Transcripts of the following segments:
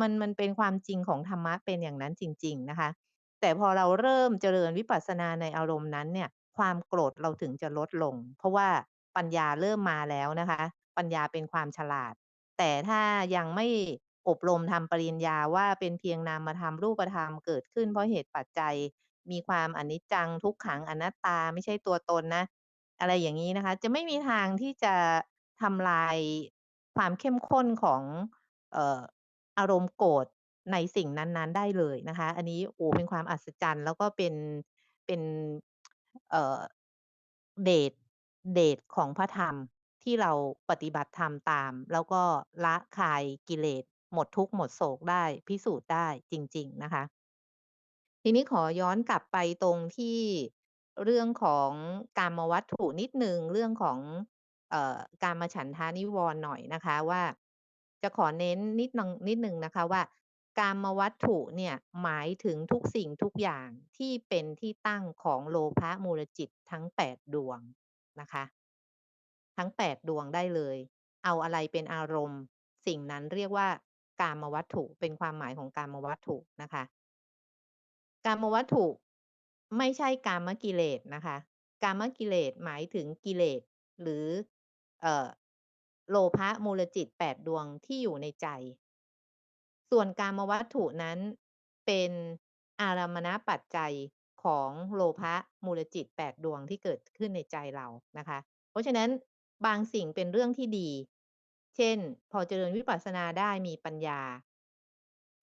มัน มันเป็นความจริงของธรรมะเป็นอย่างนั้นจริง ๆ นะคะ แต่พอเราเริ่มเจริญวิปัสสนาในอารมณ์นั้นเนี่ย ความโกรธเราถึงจะลดลง เพราะว่าปัญญาเริ่มมาแล้วนะคะ ปัญญาเป็นความฉลาด แต่ถ้ายังไม่อบรมทำปริญญาว่า เป็นเพียงนามธรรม รูปธรรม เกิดขึ้นเพราะเหตุปัจจัย มีความอนิจจัง ทุกขัง อนัตตา ไม่ใช่ตัวตนนะ อะไรอย่างงี้นะคะ จะไม่มีทางที่จะทำลายความเข้มข้นของ เอ่อ อารมณ์โกรธในสิ่งนั้น ๆ ได้เลยนะคะ อันนี้ โอ้ เป็นความอัศจรรย์ แล้วก็เป็น เป็น เอ่อ เดช เดชของพระธรรมที่เราปฏิบัติธรรมตาม แล้วก็ละคายกิเลส หมดทุกข์หมดโศกได้ พิสูจน์ได้จริง ๆ นะคะ ทีนี้ขอย้อนกลับไปตรงที่เรื่องของกามวัตถุนิดหนึ่ง เรื่องของ เอ่อ กามฉันทะนิวรณ์หน่อยนะคะว่า จะขอเน้นนิดนึงนิดหนึ่งนะคะว่า การมวัตถุเนี่ยหมายถึงทุกสิ่งทุกอย่างที่เป็นที่ตั้งของโลภะมูลจิตทั้ง8ดวงนะคะ ทั้ง8ดวงได้เลย เอาอะไรเป็นอารมณ์ สิ่งนั้นเรียกว่า การมวัตถุเป็นความหมายของการมวัตถุนะคะ การมวัตถุไม่ใช่การมกิเลสนะคะ การมกิเลสหมายถึงกิเลสหรือเอ่อ โลภะมูลจิต8ดดวงที่อยู่ในใจ ส่วนการมวัตถุนั้นเป็นอารมณปัจจัยของโลภะมูลจิต8ดวงที่เกิดขึ้นในใจเรานะคะ เพราะฉะนั้นบางสิ่งเป็นเรื่องที่ดี เช่น พอเจริญวิปัสสนาได้มีปัญญา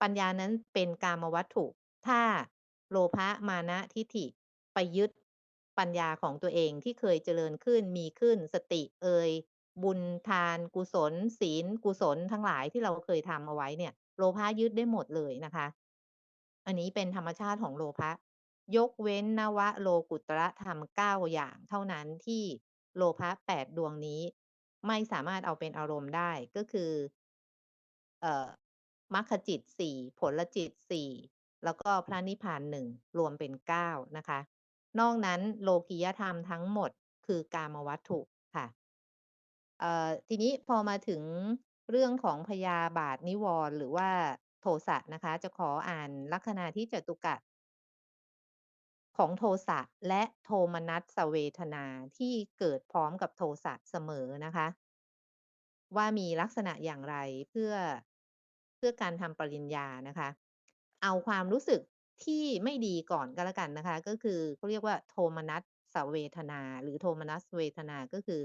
ปัญญานั้นเป็นกามวัตถุ ถ้าโลภะมานะทิฏฐิไปยึดปัญญาของตัวเองที่เคยเจริญขึ้นมีขึ้นสติเอย บุญทานกุศล ศีล กุศลทั้งหลายที่เราเคยทำเอาไว้เนี่ย โลภะยึดได้หมดเลยนะคะ อันนี้เป็นธรรมชาติของโลภะยกเว้นนวะโลกุตระธรรม9อย่างเท่านั้นที่โลภะ8ดดวงนี้ ไม่สามารถเอาเป็นอารมณ์ได้ก็คือ เอ่อมรรคจิต4ผลจิต4แล้วก็พระนิพพาน1รวมเป็น9นะคะ นอกนั้นโลกียธรรมทั้งหมดคือกามวัตถุค่ะ เอ่อ ทีนี้พอมาถึงเรื่องของพยาบาทนิวรณ์ หรือว่าโทสะนะคะ จะขออ่านลัคนาธิจตุกะ ของโทสะ และโทมนัสเวทนาที่เกิดพร้อมกับโทสะเสมอนะคะ ว่ามีลักษณะอย่างไร เพื่อ เพื่อการทำปริญญานะคะ เอาความรู้สึกที่ไม่ดีก่อนก็แล้วกันนะคะ ก็คือเขาเรียกว่า โทมนัสเวทนา หรือโทมนัสเวทนา ก็คือ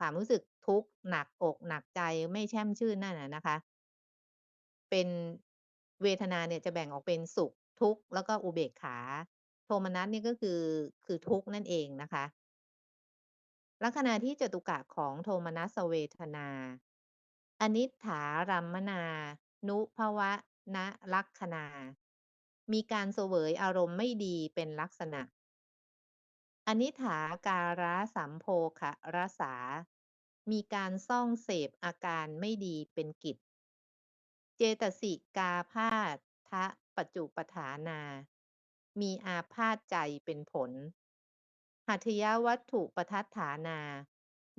ความรู้สึกทุกข์หนักอกหนักใจไม่แช่มชื่นนั่นอะนะคะ เป็นเวทนาเนี่ยจะแบ่งออกเป็นสุขทุกข์แล้วก็อุเบกขา โทมนัสเนี่ยก็คือคือทุกข์นั่นเองนะคะลัคนาธิจตุกะของโทมนัสเวทนา อนิจฐารัมมนา นุภวะนลักขณา มีการเสวยอารมณ์ไม่ดีเป็นลักษณะ อนิจฐาการะสัมโภคะรสา มีการส่องเสพอาการไม่ดีเป็นกิจ เจตสิกาพาทะปัจจุปฐานา มีอาพาธใจเป็นผล หัตถยวัตถุปทัฏฐานา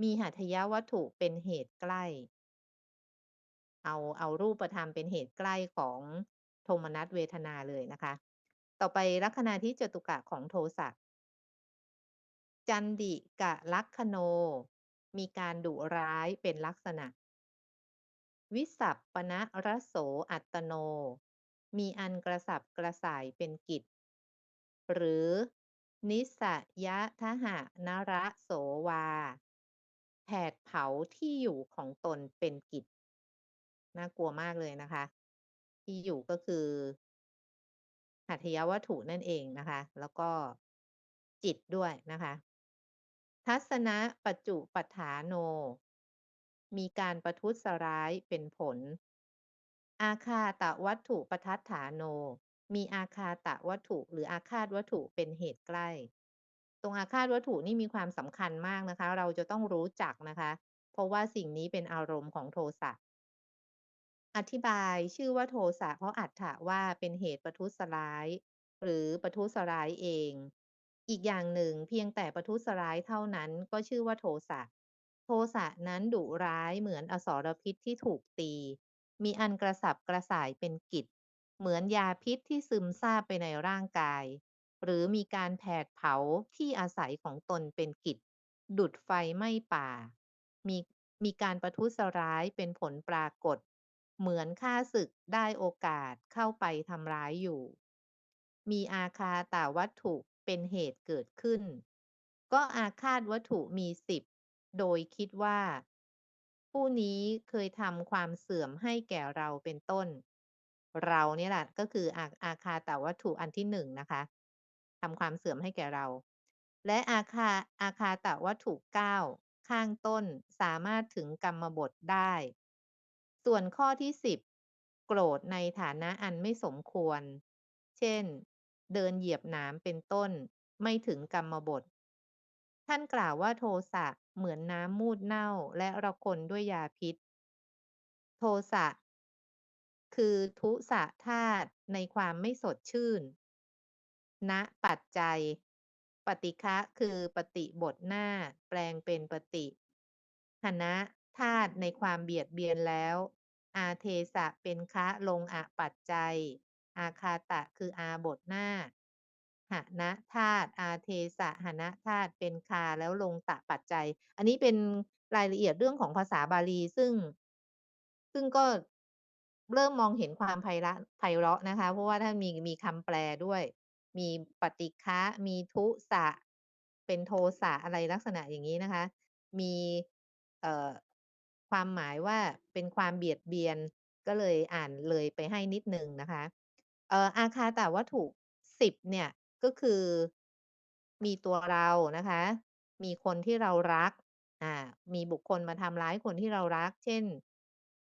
มีหัตถยวัตถุเป็นเหตุใกล้ เอาเอารูปธรรมเป็นเหตุใกล้ของโทมนัสเวทนาเลยนะคะ ต่อไปลัคนาธิจตุกะของโทสะ จันดิกะลักขโน มีการดุร้ายเป็นลักษณะ วิสัปปนรโสอัตโน มีอันกระสับกระส่ายเป็นกิจ หรือ นิสสยทหนระโสวา แผดเผาที่อยู่ของตนเป็นกิจ น่ากลัวมากเลยนะคะ ที่อยู่ก็คือหัตถยวัตถุนั่นเองนะคะ แล้วก็จิตด้วยนะคะ ทัศนะปัจจุปฏฐาโน มีการประทุษร้ายเป็นผล อาฆาตวัตถุปทัฏฐานโน มีอาฆาตวัตถุ หรืออาฆาตวัตถุเป็นเหตุใกล้ ตรงอาฆาตวัตถุนี่มีความสำคัญมากนะคะ เราจะต้องรู้จักนะคะ เพราะว่าสิ่งนี้เป็นอารมณ์ของโทสะ อธิบายชื่อว่าโทสะเพราะอรรถะว่าเป็นเหตุประทุษร้าย หรือประทุษร้ายเอง อีกอย่างหนึ่งเพียงแต่ประทุษร้ายเท่านั้นก็ชื่อว่าโทสะ โทสะนั้นดุร้ายเหมือนอสรพิษที่ถูกตี มีอันกระสับกระส่ายเป็นกิจ เหมือนยาพิษที่ซึมซาบไปในร่างกาย หรือมีการแผดเผาที่อาศัยของตนเป็นกิจ ดุจไฟไหม้ป่า มีมีการประทุษร้ายเป็นผลปรากฏ เหมือนข้าศึกได้โอกาสเข้าไปทำร้ายอยู่ มีอาคาตวัตถุ เป็นเหตุเกิดขึ้น ก็อาฆาตวัตถุมีสิบโดยคิดว่า ผู้นี้เคยทำความเสื่อมให้แก่เราเป็นต้น เราเนี่ยแหละก็คืออาอาคาตวัตถุอันที่หนึ่งนะคะทำความเสื่อมให้แก่เรา และอาคาอาคาตวัตถุเก้าข้างต้นสามารถถึงกรรมบทได้ ส่วนข้อที่สิบโกรธในฐานะอันไม่สมควร เช่น เดินเหยียบหนามเป็นต้น ไม่ถึงกรรมบท ท่านกล่าวว่าโทสะเหมือนน้ำมูดเน่าและระคนด้วยยาพิษ โทสะคือทุสะธาตุในความไม่สดชื่น ณ ปัจจัย ปฏิฆะคือปฏิบทหน้า แปลงเป็นปฏิหนะธาตุในความเบียดเบียนแล้ว อาเทสะเป็นคะลงอะปัจจัย อาคาตะคืออาบทหน้าหนะธาตุอาเทสะหนะธาตุเป็นคาแล้วลงตะปัจจัย อันนี้เป็นรายละเอียดเรื่องของภาษาบาลีซึ่ง ซึ่งก็เริ่มมองเห็นความไพเราะไพเราะนะคะ เพราะว่าท่ามีมีคำแปลด้วย มีปฏิฆะมีทุสะ เป็นโทสะอะไรลักษณะอย่างนี้นะคะ มีเอ่อความหมายว่าเป็นความเบียดเบียนก็เลยอ่านเลยไปให้นิดหนึ่งนะคะ เอ่อ อาคาตวัตถุสิบเนี่ย ก็คือ มีตัวเรานะคะ มีคนที่เรารัก อ่า มีบุคคลมาทำร้ายคนที่เรารัก เช่น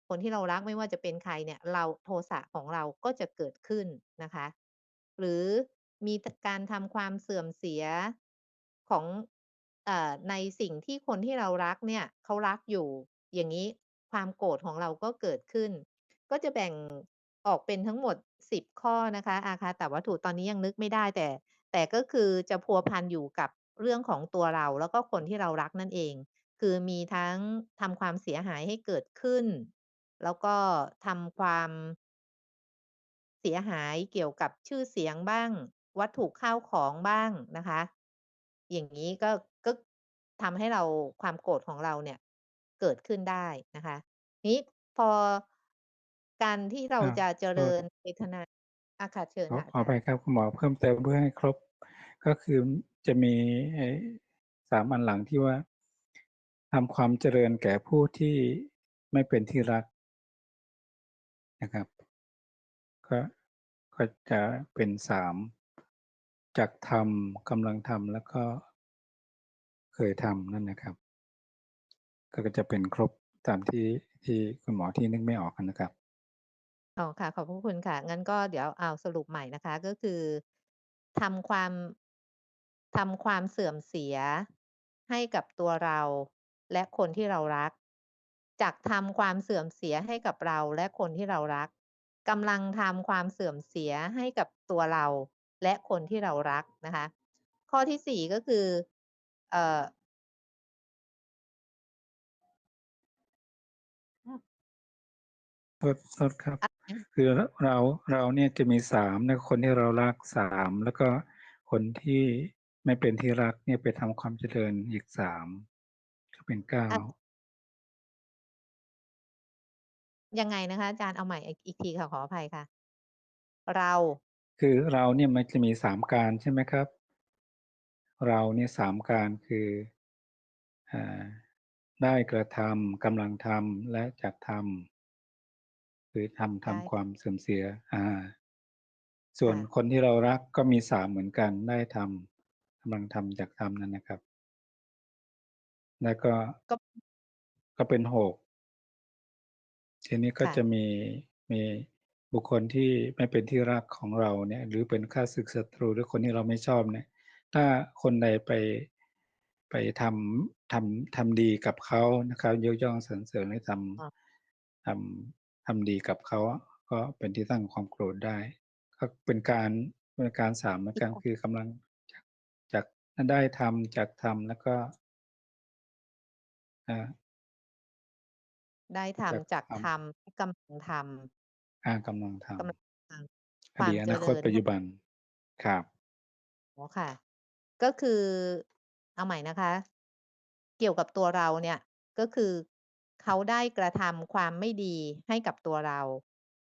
คนที่เรารักไม่ว่าจะเป็นใครเนี่ย เรา โทสะของเราก็จะเกิดขึ้นนะคะ หรือมีการทำความเสื่อมเสียของ เอ่อ ในสิ่งที่คนที่เรารักเนี่ย เขารักอยู่ อย่างงี้ ความโกรธของเราก็เกิดขึ้น ก็จะแบ่ง ออกเป็นทั้งหมด 10 ข้อนะคะ อาคาตวัตถุตอนนี้ยังนึกไม่ได้แต่ แต่ก็คือจะพัวพันอยู่กับเรื่องของตัวเรา แล้วก็คนที่เรารักนั่นเอง คือมีทั้งทำความเสียหายให้เกิดขึ้น แล้วก็ทำความ เสียหายเกี่ยวกับชื่อเสียงบ้าง วัตถุข้าวของบ้างนะคะ อย่างงี้ก็ ก็ทำให้เรา ความโกรธของเราเนี่ยเกิดขึ้นได้นะคะ นี้พอ การที่เราอ้าวจะเจโทริษญเวทนา อา ค่ะ เชิญขอค่ะขออาอจาภัรยย์ครับคุณหมอ เพิ่มเติมเพื่อให้ครบ ก็คือจะมีไอ้ 3 อันหลังที่ว่า ทำความเจริญแก่ผู้ที่ไม่เป็นที่รัก นะครับ ก็ ก็จะเป็น 3 จักทำ กำลังทำ แล้วก็ เคยทำนั่นนะครับ ก็ ก็จะเป็นครบตามที่ ที่คุณหมอที่นึกไม่ออกอะนะครับ อ๋อค่ะ ขอบพระคุณค่ะ งั้นก็เดี๋ยวเอาสรุปใหม่นะคะ ก็คือ ทำความ ทำความเสื่อมเสียให้กับตัวเราและคนที่เรารักจักทำความเสื่อมเสียให้กับเราและคนที่เรารัก กำลังทำความเสื่อมเสียให้กับตัวเราและคนที่เรารักนะคะ ข้อที่ 4 ก็คือ เอ่ออืมโทษโทษครับ อะ คือรเราเราเนี่ยจะมี3นะคนที่เรารัก3แล้วก็คนที่ไม่เป็นที่รักเนี่ยไปทำความเจริญอีก3ก็เป็น9อะ ยังไงนะคะอาจารย์เอาใหม่อีก อีกทีค่ะ ขออภัยค่ะ เรา คือเราเนี่ยมันจะมี3การใช่ไหมครับ?เราเนี่ย3การคืออ่าได้กระทำกำลังทำและจักทำ คือทำไทด้ำความเสื่อมเสีย อา ส่วค่นะ คนที่เรารักก็มี 3 เหมือนกัน ได้ทำ กำลังทำจักทำ นั่นนะครับ แล้วก็ ก็ ก็เป็น 6 ทีนี้ก็ค่ะ จะมี มีบุคคลที่ไม่เป็นที่รักของเราเนี่ย หรือเป็นข้าศึกศัตรู หรือคนที่เราไม่ชอบเนี่ย ถ้าคนใดไป ไปทำ ทำ ทำดีกับเขานะครับ ยกย่องสรรเสริญ หรือทอ้อำ ทำ ทำดีกับเขาก็เป็นที่ตั้งความโกรธได้ ก็เป็นการเป็นการ3เหมือนกันคือกำลังจักจักได้ทำจักทำแล้วก็อาได้ทจากำจักทำทำกำลังทำอากำลังทกำลังทำำอดความีตอเจรนาคิตญปัจใหจุบันครับ อ๋อค่ะ ก็คือเอาใหม่นะคะ เกี่ยวกับตัวเราเนี่ย ก็คือ เขาได้กระทำความไม่ดีให้กับตัวเรา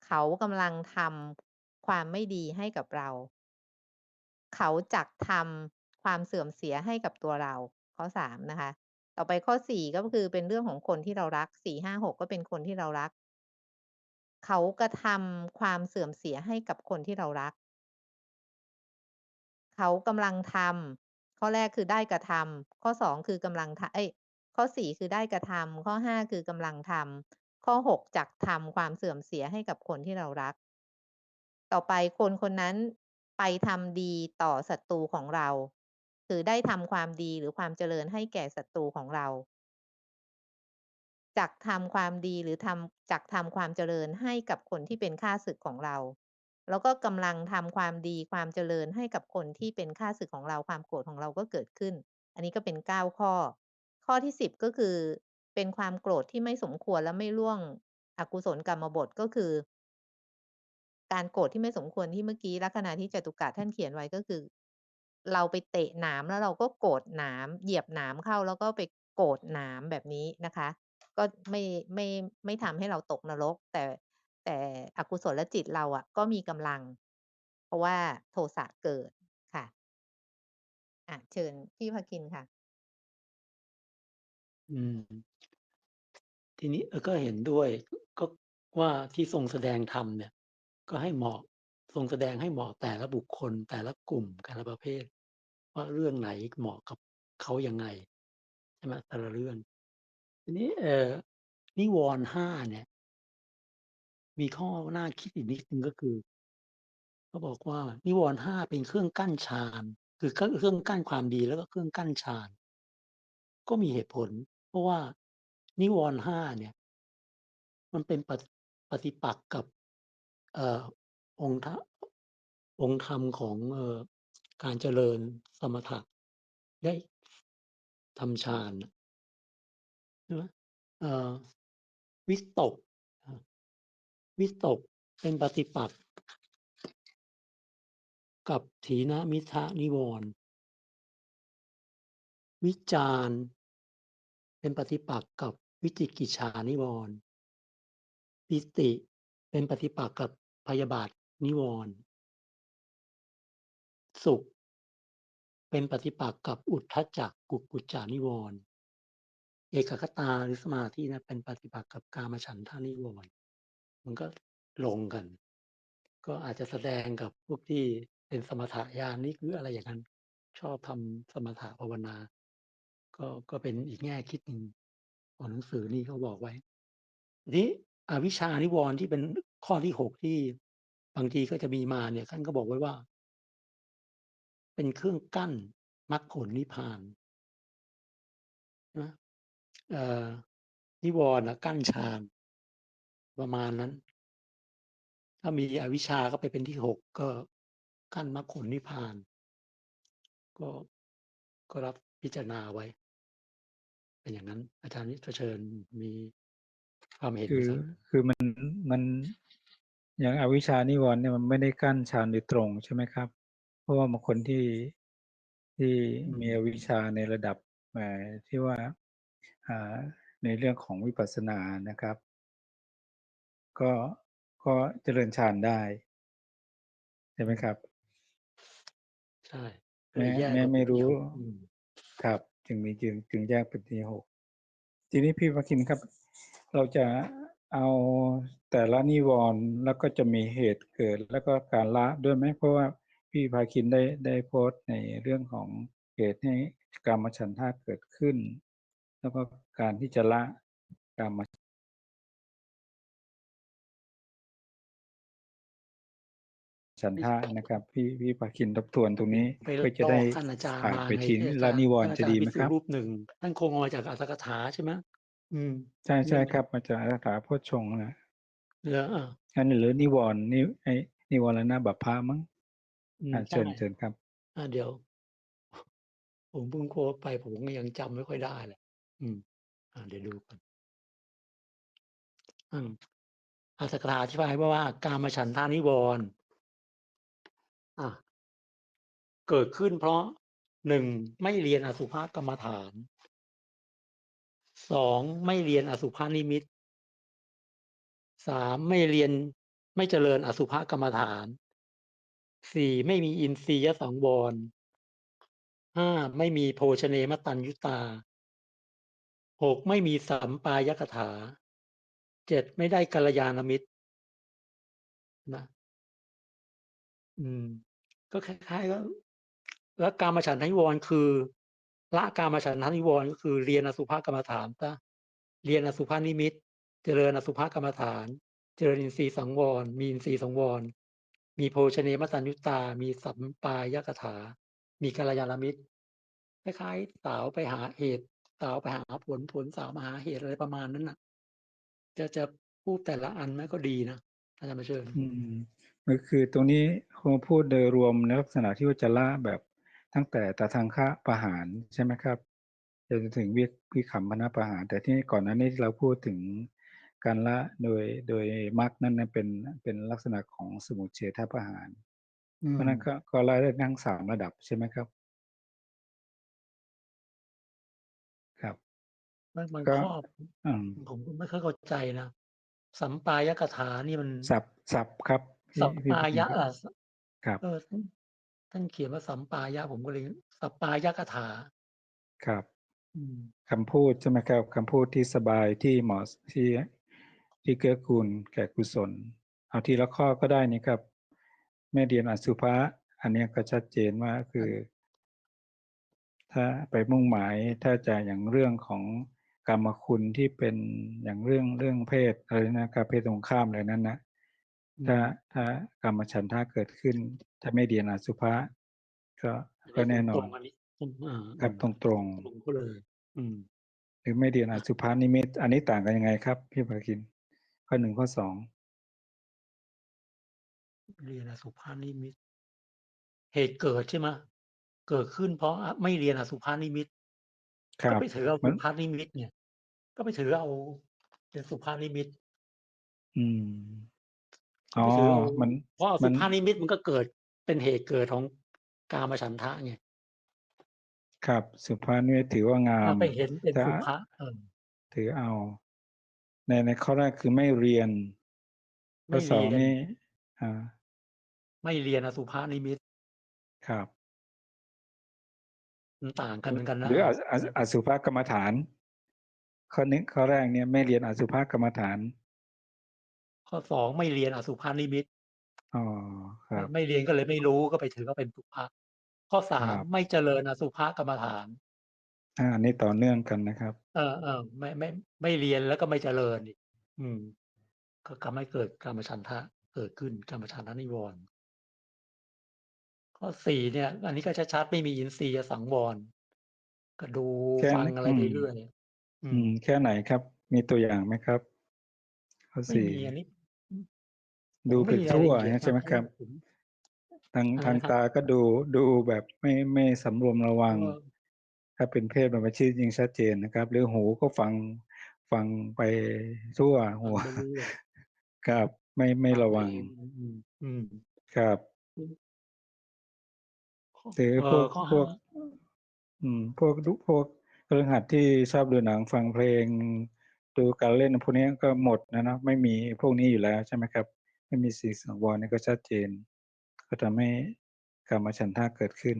เขากำลังทำความไม่ดีให้กับเรา เขาจักทำความเสื่อมเสียให้กับตัวเรา ข้อ3นะคะ ต่อไปข้อ4ก็คือเป็นเรื่องของคนที่เรารัก4 5 6ก็เป็นคนที่เรารัก เขากระทำความเสื่อมเสียให้กับคนที่เรารัก เขากำลังทำข้อแรกคือได้กระทำข้อ2คือกำลังทำเอ๊ย ข้อ4คือได้กระทำข้อ5คือกำลังทำข้อ6จักทำความเสื่อมเสียให้กับคนที่เรารัก ต่อไปคนคนนั้นไปทำดีต่อศัตรูของเรา คือได้ทำความดีหรือความเจริญให้แก่ศัตรูของเราจักทำความดีหรือทำจักทำความเจริญให้กับคนที่เป็นข้าศึกของเรา แล้วก็กำลังทำความดีความเจริญให้กับคนที่เป็นข้าศึกของเราความโกรธของเราก็เกิดขึ้น อันนี้ก็เป็น9ข้อ ข้อที่ 10 ก็คือ เป็นความโกรธที่ไม่สมควรและไม่ล่วงอกุศลกรรมบทก็คือ การโกรธที่ไม่สมควรที่เมื่อกี้ลัคนาธิจตุกะท่านเขียนไว้ ก็คือ เราไปเตะหนามแล้วเราก็โกรธหนาม เหยียบหนามเข้า แล้วก็ไปโกรธหนามแบบนี้นะคะ ก็ไม่ไม่ไม่ทำให้เราตกนรก แต่แต่อกุศลจิตเราอะก็มีกำลัง เพราะว่าโทสะเกิดค่ะอะเชิญพี่พคินค่ะ อืม ทีนี้ เออ ก็เห็นด้วย ก็ว่าที่ทรงแสดงธรรมเนี่ย ก็ให้เหมาะ ทรงแสดงให้เหมาะแต่ละบุคคล แต่ละกลุ่ม แต่ละประเภท ว่าเรื่องไหนเหมาะกับเขายังไง ใช่ไหม แต่ละเรื่อง ทีนี้ เอ่อ นิวรณ์ 5 เนี่ย มีข้อน่าคิดอีกนิดหนึ่ง ก็คือ เขาบอกว่า นิวรณ์ 5 เป็นเครื่องกั้นฌาน คือเครื่อง เครื่องกั้นความดี แล้วก็เครื่องกั้นฌาน ก็มีเหตุผล เพราะว่านิวรณ์ 5 เนี่ย มันเป็นปะปฏิปักษ์กับ เอ่อ องค์ธะองค์ธรรมของ เอ่อ การเจริญสมถะ ได้ ทำฌานน่ะ ใช่ไหม เอ่อ วิตก อา วิตกเป็นปฏิปักษ์ กับถีนมิทธนิวรณ์ วิจารณ์ เป็นปฏิปักษ์กับวิจิกิจฉานิวรณ์ปิติเป็นปฏิปักษ์กับพยาบาทนิวรณ์สุข เป็นปฏิปักษ์กับอุทธจจะกุกกุจจานิวรณ์เอกคตาหรือสมาธินี่ยเป็นปฏิปักษ์กับกามฉันทานิวรณ์มันก็ลงกัน ก็อาจจะแสดงกับพวกที่เป็นสมถะญาณิกหรืออะไรอย่างงั้น ชอบทำสมถะภาวนา ก็ก็เป็นอีกแง่คิดหนึ่งของหนังสือนี่เขาบอกไว้ นี้อวิชชานิวรณ์ที่เป็นข้อที่6ที่บางทีก็จะมีมาเนี่ยท่านก็บอกไว้ว่า เป็นเครื่องกั้นมรรคผลนิพพานนะเอ่อนิวรณ์น่ะกั้นฌานประมาณนั้น ถ้ามีอวิชชาก็ไปเป็นที่6ก็กั้นมรรคผลนิพพาน ก็ก็รับพิจารณาไว้ เป็นอย่างนั้น อาจารย์นิเชิญมีความเห็นคืไหมอครับ?คือมันมันอย่างอวิชชานิวรณ์เนี่ยมันไม่ได้กั้นฌานโดยตรงใช่ไหมครับ เพราะว่าบางคนที่ที่อืมีอมวิชชาในระดับเอ่อที่ว่าอ่าในเรื่องของวิปัสสนานะครับ ก็ก็เจริญฌานได้ใช่ไหมครับ?ใช่ก็แมเลย้แยกแม้มาไเมป็่นทรีู่้6อืมครับ จึงมีจึงจึงแยกเป็นที่6ทีนี้พี่พคินครับ เราจะเอาแต่ละนิวรณ์แล้วก็จะมีเหตุเกิด แล้วก็การละด้วยไหม?เพราะว่าพี่พาคินได้ได้โพสต์ในเรื่องของเหตุให้กามฉันทะเกิดขึ้น แล้วก็การที่จะละกาม ฉันไม่ทะนะครับ พี่พี่พาคินทบทวนตรงนี้ไปเพื่อจะลอได้กท่านอาจารย์ผ่านมาไปไงทีที่อาละจารนิวรท่ณา์นอาจะจารดยี์ไปหิมสุครับ?รูปหนึ่งท่านคงเอามาจากอรรถกถาใช่ไหม?อืมใเชรื่อ่งๆครับ มาจากอรรถกถาโพชฌงค์นะเหรอ?อาอันนี้หรือนิวรณ์นิไอ้นิวรณบัพพะมั้งอือมาใเชช่ิญเชิญครับอาเดี๋ยว ผมเพิ่งโพสต์ไปผมก็ยังจำไม่ค่อยได้เลยอืมอาเดี๋ยวดูก่อนอืมอัตถกถาอธิบายว่าว่ากามฉันทานิวรณ์ อะ เกิดขึ้นเพราะหนึ่งไม่เรียนอสุภกรรมฐานสองไม่เรียนอสุภนิมิตสามไม่เรียน ไม่เจริญอสุภกรรมฐานสี่ไม่มีอินทรียสังวรห้าไม่มีโภชเนมตัญยุตาหกไม่มีสัมปายกถาเจ็ดไม่ได้กัลยาณมิตรนะ อืม ก็คล้ายๆก็แล้วกามฉันทนิวรณ์คือ ละกามฉันทนิวรณ์ก็คือเรียนอสุภกรรมฐานซะเรียนอสุภนิมิต เจริญอสุภกรรมฐาน เจริญอินทรีย์สังวร มีอินทรีย์สังวร มีโภชเนมตัญยุตา มีสัมปายกถา มีกัลยาณมิตรคล้ายๆสาวไปหาเหตุ สาวไปหาผลผลสาวมาหาเหตุอะไรประมาณนั้นน่ะ จะจะพูดแต่ละอันมันก็ดีนะอาจารย์มาเชิญ ก็คือตรงนี้คงพูดโดยรวมในลักษณะที่ว่าจะละแบบตั้งแต่ตาทางคะประหารใช่ไหมครับจนถึงวิวิขำพนะประหาร แต่ที่ก่อนหน้านี้ที่เราพูดถึงการละโดยโดยมรรคนั่นนะเป็นเป็นลักษณะของสมุทเฉทประหารอืเพมราะฉะนั้นก็ก็ละได้ทั้งสามระดับใช่ไหมครับ ครับมันมันก็ครอบอืมผมก็ไม่ค่อยเข้าใจนะสัมปายกถานี่มันสับสับครับ พี่สัมพี่ปาประกิยะนครับอะครับเออท่านท่านเขียนว่าสัมปายะ ผมก็เลยสัปปายกถา ครับอืม คำพูดใช่ไหมครับคำพูดที่สบายที่เหมาะที่ที่เกื้อกูลแก่กุศล เอาทีละข้อก็ได้นี่ครับ แม่เดียนอสุภะอันเนี้ยก็ชัดเจนว่าคือ ถ้าไปมุ่งหมายถ้าจะอย่างเรื่องของกรรมคุณที่เป็นอย่างเรื่องเรื่องเพศอะไรนะครับเพศตรงข้ามอะไรนั้นนะอืม ถ้า ถ้ากรรมฉันทะเกิดขึ้น ถ้าไม่เดียนอสุภะ ก็ก็แน่นตอรนง ๆ อันนี้ อืมอ่าครับอืมตรงตรงๆตรงก็เลย อืม หรือไม่เดียนอสุภานิมิต อันนี้ต่างกันยังไงครับพี่ภาคิน ข้อหนึ่งข้อสองเรียนอสุภานิมิต เหตุเกิดใช่ไหม เกิดขึ้นเพราะไม่เรียนอสุภานิมิต ครัก็บไปถือเอามัสุนภานิมิตเนี่ย ก็ไปถือเอาเป็นสุภานิมิต อืมก็ อ๋อ ไปถือเอามัน เพราะอมัสุน ภานิมิตมันก็เกิดเป็นเหตุเกิดของกามฉันทะไงครับ สุภานิมิตถือว่างาถ้าม ไปเห็นเป็นถ้าสุภาเออ ถือเอา ในในข้อแรกคือไม่เรียน ข้ไม่อสองเรียน นี่อ่าไม่เรียนอสุภานิมิตครับ มันต่างกันเหมือนกันหนะรือออะออสุภกรรมฐาน ข้อนี้ข้อแรกเนี่ยไม่เรียนอสุภกรรมฐาน ข้อสองไม่เรียนอสุภานิมิตอ๋อครับ ไม่เรียนก็เลยไม่รู้ก็ไปถือว่าเป็นสุภาข้อสาคมรับไม่เจริญอสุภกรรมฐาน อ่าอันนี้ต่อเนื่องกันนะครับ เออเออไม่ไม่ไม่เรียนแล้วก็ไม่เจริญอีกอืม ก็ทำให้เกิดกรรมฉันทะเกิดขึ้นกรรมฉันทะนิวรณ์ข้อสี่เนี่ย อันนี้ก็ชัดๆไม่มีอินทรียสังวรก็ดูแค่ฟังนี้อะไรอืไปมเรื่อยอือืม ม แค่ไหนครับ มีตัวอย่างไหมครับ ข้อไม่สี่มีอันนี้ผม ดูก็ไปไม่มีรายทั่วละเอียดใช่ไหมเพครัราะบว่าผมทางอะไรทางนะครับตาก็ดูดูแบบไม่ไม่สำรวมระเพวังราะว่าถ้าเป็นเพศบรรพชิตยิ่งชัดเจนนะครับ หรือหูก็ฟังฟังไปทั่วฟัหังวไปเรื่อยครับไม่ไม่ฟังระไปวังเองอืมอืมครับอืมข้อหรือเอ่พวอกข้อพวห้ากอืม พวกพวกพฤหัสที่ชอบดูหนังฟังเพลง ดูการเล่นพวกนี้ก็หมดนะเนาะไม่มีพวกนี้อยู่แล้วใช่ไหมครับ ไม่มีสีสังวรนี่ก็ชัดเจน ก็ทำให้กรรมฉันทะเกิดขึ้น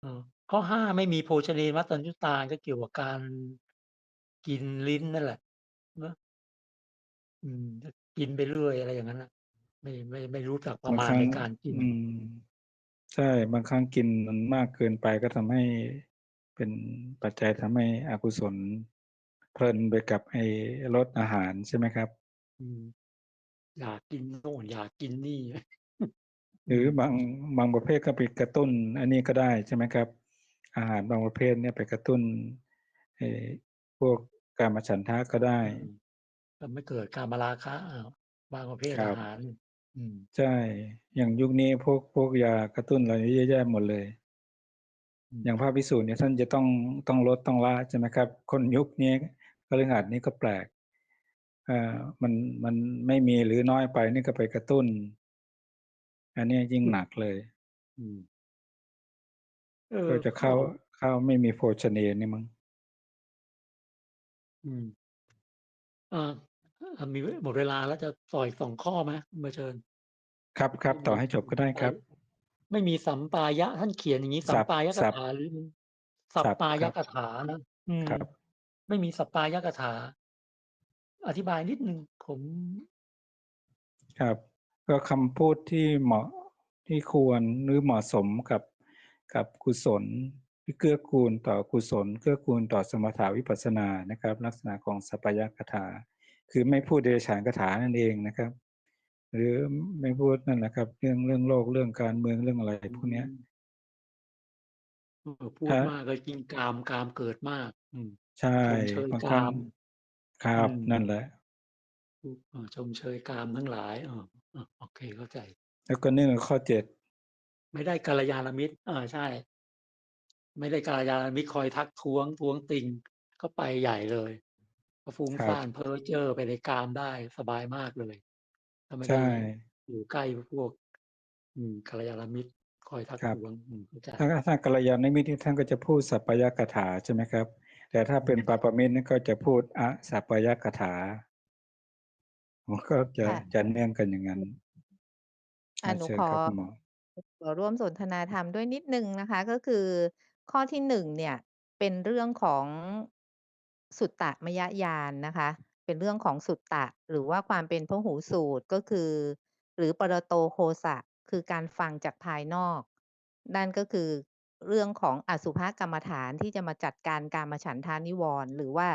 เออข้อห้าไม่มีโภชเนมัตตัญญุตาก็เกี่ยวกับการกินลิ้นนั่นแหละเนาะอืมก็กินไปเรื่อยอะไรอย่างนั้นน่ะไม่ไม่ไม่รู้จักประบางมาคณรั้ง ในการกิน อืม ใช่ บางครั้งกินมันมากเกินไปก็ทำให้เป็นปัจจัยทำให้อกุศลเพลินไปกับไอ้รสอาหารใช่ไหมครับ อืม อยากกินโน่นอยากกินนี่ หรือบางบางประเภทก็ไปกระตุ้น อันนี้ก็ได้ใช่ไหมครับ อาหารบางประเภทเนี่ยไปกระตุ้นไอ้พวกกามฉันทะก็ได้ อืมทำให้เกิดกามราคะอ้าวบางประเภทครัอาบหาร อืม ใช่ อย่างยุคนี้พวกพวกยากระตุ้นอะไรเยอะแยะหมดเลย อืมอย่างพระภิกษุเนี่ยท่านจะต้องต้องลดต้องละใช่ไหมครับ คนยุคนี้คฤหัสถ์นี้ก็แปลกเอ่อ มันมันไม่มีหรือน้อยไปนี่ก็ไปกระตุ้น อันนี้ยิ่งอืมหนักเลย อืมเออก็จะข้อเข้าเข้าไม่มีโภชเนนี่มั้งอืมอ่าอ่ามีหมดเวลาแล้วจะต่ออีกสองข้อไหมคุณประเชิญครับครับ ต่อให้จบก็ได้ครับ ไม่มีสัมปายะ ท่านเขียนอย่างนี้สัสัมบปายะสักบถาหรือสัปสับปาครัยะบกถานะอืม ครับ ไม่มีสัปปายะกถา อธิบายนิดนึงผมครับ ก็คำพูดที่เหมาะที่ควรหรือเหมาะสมกับกับกุศลที่เกื้อกูลต่อกุศล เกื้อกูลต่อสมถาวิปัสสนานะครับ ลักษณะของสัพพยคถา คือไม่พูดเดรัจฉานคถานั่นเองนะครับ หรือไม่พูดนั่นแหละครับ เรื่องเรื่องโลกเรื่องการเมืองเรื่องอะไรพวกเนี้ยเออพูดถ้ามมากก็ยิ่งกามกามเกิดมาก อืมใช่ชมเชยบางคการั้งม ครับอืมนั่นแหละเออชมเชยกามทั้งหลาย เออเออโอเค เข้าใจ แล้วก็เนื่องกับข้อเจ็ดไม่ได้กัลยาณมิตรอ่าใช่ ไม่ได้กัลยาณมิตรคอยทักท้วง ท้วงติง ก็ไปใหญ่เลย ก็ฟุ้งครับซ่าน เพ้อเจ้อไปในกามได้สบายมากเลย ถ้าไม่ได้ใช่อยู่ใกล้พวก อืม กัลยาณมิตรคอยทักครับท้วง อืม เข้าใจ ถ้า ถ้ากัลยาณมิตรนี่ท่านก็จะพูดสัพพยคถา ใช่ไหมครับ แต่ถ้าเป็นปาปมิตรนี่ก็จะพูดอะสัพพยคถามันก็จะค่ะ จะเนื่องกันอย่างนั้นอะอะหนูเชิญขอครับคุณหมอขอร่วมสนทนาธรรมด้วยนิดนึงนะคะ ก็คือข้อที่หนึ่งเนี่ย เป็นเรื่องของสุตตมยญาณนะคะ เป็นเรื่องของสุตตะ หรือว่าความเป็นพหูสูตรก็คือ หรือปรโตโคสะ คือการฟังจากภายนอก นั่นก็คือ เรื่องของอสุภกรรมฐานที่จะมาจัดการการมฉันทานิวรณ์หรือว่า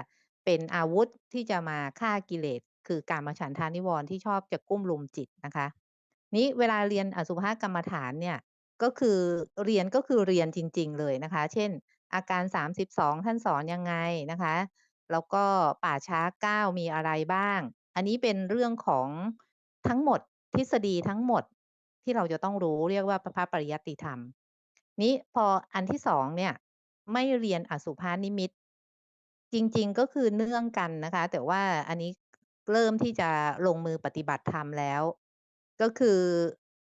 เป็นอาวุธที่จะมาฆ่ากิเลสคือการมฉันทานิวรณ์ที่ชอบจะกุ้มลุมจิตนะคะ นี้เวลาเรียนอสุภกรรมฐานเนี่ยก็คือเรียนก็คือเรียนจริง ๆ เลยนะคะ เช่น อาการ 32 ท่านสอนยังไงนะคะ แล้วก็ป่าช้า9มีอะไรบ้าง อันนี้เป็นเรื่องของทั้งหมดทฤษฎีทั้งหมดที่เราจะต้องรู้เรียกว่าพระปริยัติธรรม นี้พออันที่สองเนี่ย ไม่เรียนอสุภานิมิต จริง ๆ ก็คือเนื่องกันนะคะ แต่ว่าอันนี้ เริ่มที่จะลงมือปฏิบัติธรรมแล้ว ก็คือ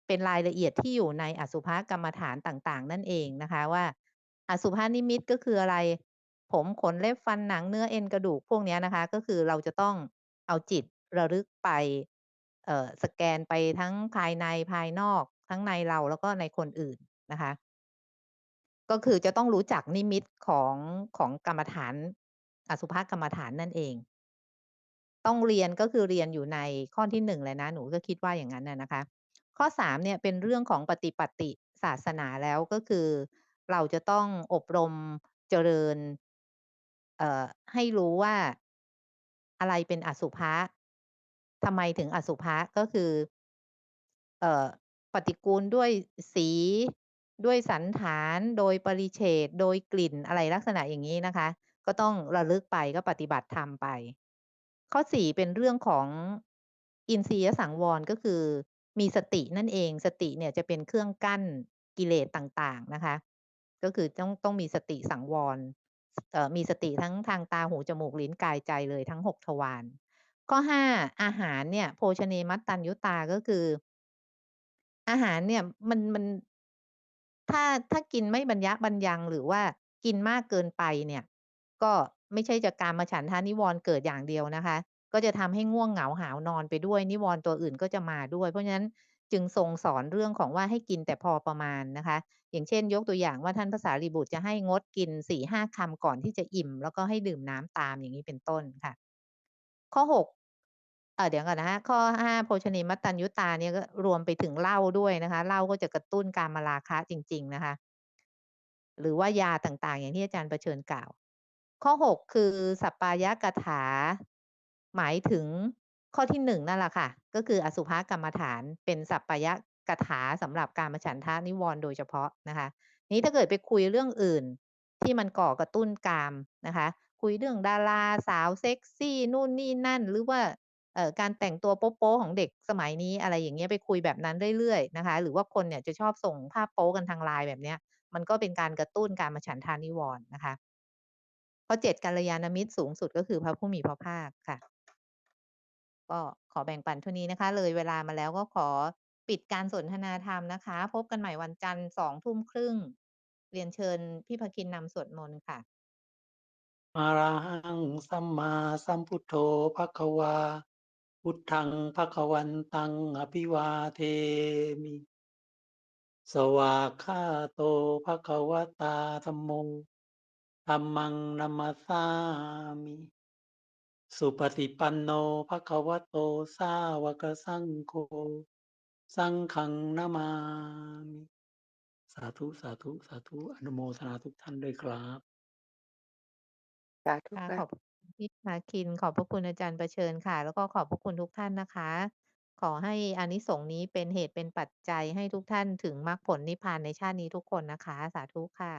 เป็นรายละเอียดที่อยู่ในอสุภกรรมฐานต่าง ๆ นั่นเองนะคะว่า อสุภานิมิตก็คืออะไร ผมขนเล็บฟันหนังเนื้อเอ็นกระดูก พวกเนี้ยนะคะ ก็คือเราจะต้องเอาจิตระลึกไป เอ่อ สแกนไปทั้งภายในภายนอก ทั้งในเรา แล้วก็ในคนอื่นนะคะ ก็คือจะต้องรู้จักนิมิตของ ของกรรมฐาน อสุภกรรมฐานนั่นเอง ต้องเรียน ก็คือเรียนอยู่ในข้อที่หนึ่งเลยนะ หนูก็คิดว่าอย่างนั้นน่ะนะคะ ข้อสามเนี่ยเป็นเรื่องของปฏิปัตติศาสนาแล้ว ก็คือเราจะต้องอบรมเจริญ เอ่อ ให้รู้ว่า อะไรเป็นอสุภะ ทำไมถึงอสุภะ ก็คือ เอ่อ ปฏิกูลด้วยสี ด้วยสันฐานโดยปริเฉดโดยกลิ่นอะไรลักษณะอย่างงี้นะคะ ก็ต้องระลึกไปก็ปฏิบัติธรรมไป ข้อ4เป็นเรื่องของอินทรียสังวรก็คือ มีสตินั่นเองสติเนี่ยจะเป็นเครื่องกั้นกิเลสต่างๆนะคะ ก็คือต้องต้องมีสติสังวรมีสติทั้งทางตาหูจมูกลิ้นกายใจเลยทั้ง6ทวารข้อ5อาหารเนี่ย โภชเนมัตตัญญุตาก็คือ อาหารเนี่ยมันมัน ถ้า ถ้ากินไม่บรรยะบรรยัง หรือว่ากินมากเกินไปเนี่ย ก็ไม่ใช่จะกามฉันทานิวรณ์เกิดอย่างเดียวนะคะ ก็จะทำให้ง่วงเหงาหาวนอนไปด้วย นิวรณ์ตัวอื่นก็จะมาด้วย เพราะฉะนั้นจึงทรงสอนเรื่องของว่า ให้กินแต่พอประมาณนะคะ อย่างเช่น ยกตัวอย่างว่า ท่านพระสารีบุตรจะให้งดกิน 4-5 คำก่อนที่จะอิ่ม แล้วก็ให้ดื่มน้ำตาม อย่างงี้เป็นต้นค่ะ ข้อ 6 เออเดี๋ยวก่อนนะคะข้อ5โภชเนมัตตัญญุตาเนี่ยก็รวมไปถึงเหล้าด้วยนะคะเหล้าก็จะกระตุ้นการมาราคะจริง ๆนะคะ หรือว่ายาต่างๆ อย่างที่อาจารย์ประเชิญกล่าว ข้อ6คือสัปปายะกถา หมายถึงข้อที่1นั่นแหละค่ะ ก็คืออสุภกรรมฐานเป็นสัปปายะกถาสำหรับการมฉันทานิวรณ์โดยเฉพาะนะคะ นี้ถ้าเกิดไปคุยเรื่องอื่น ที่มันก่อกระตุ้นกามนะคะ คุยเรื่องดาราสาวเซ็กซี่นู่นนี่นั่น หรือว่า เอ่อ การแต่งตัวโป๊ะ ๆ ของเด็กสมัยนี้ อะไรอย่างเงี้ย ไปคุยแบบนั้นเรื่อย ๆ นะคะ หรือว่าคนเนี่ยจะชอบส่งภาพโป๊กันทาง LINE แบบเนี้ย มันก็เป็นการกระตุ้นการมาฉันทานิวรณ์นะคะ ข้อ 7 กัลยาณมิตรสูงสุด ก็คือพระผู้มีพระภาคค่ะ ก็ขอแบ่งปันเท่านี้นะคะ เลยเวลามาแล้ว ก็ขอปิดการสนทนาธรรมนะคะ พบกันใหม่วันจันทร์ 20:30 เรียนเชิญพี่ภคินนำสวดมนต์ค่ะ อะระหังสัมมาสัมพุทโธภควา พุทธังภควันตังอภิวาเทมิ สวากขาโตภควตาธัมโมธัมมังนัมมาสามิ สุปฏิปันโนภควโตสาวกสังโฆสังฆังนามามิสาธุสาธุสาธุอนุโมทนาทุกท่านด้วยครับ สาธุค่ะค่ะ ขอบ พี่ภคิน ขอบพระคุณอาจารย์ประเชิญค่ะ แล้วก็ขอบพระคุณทุกท่านนะคะ ขอให้อานิสงส์นี้เป็นเหตุเป็นปัจจัยให้ทุกท่านถึงมรรคผลนิพพานในชาตินี้ทุกคนนะคะ สาธุค่ะ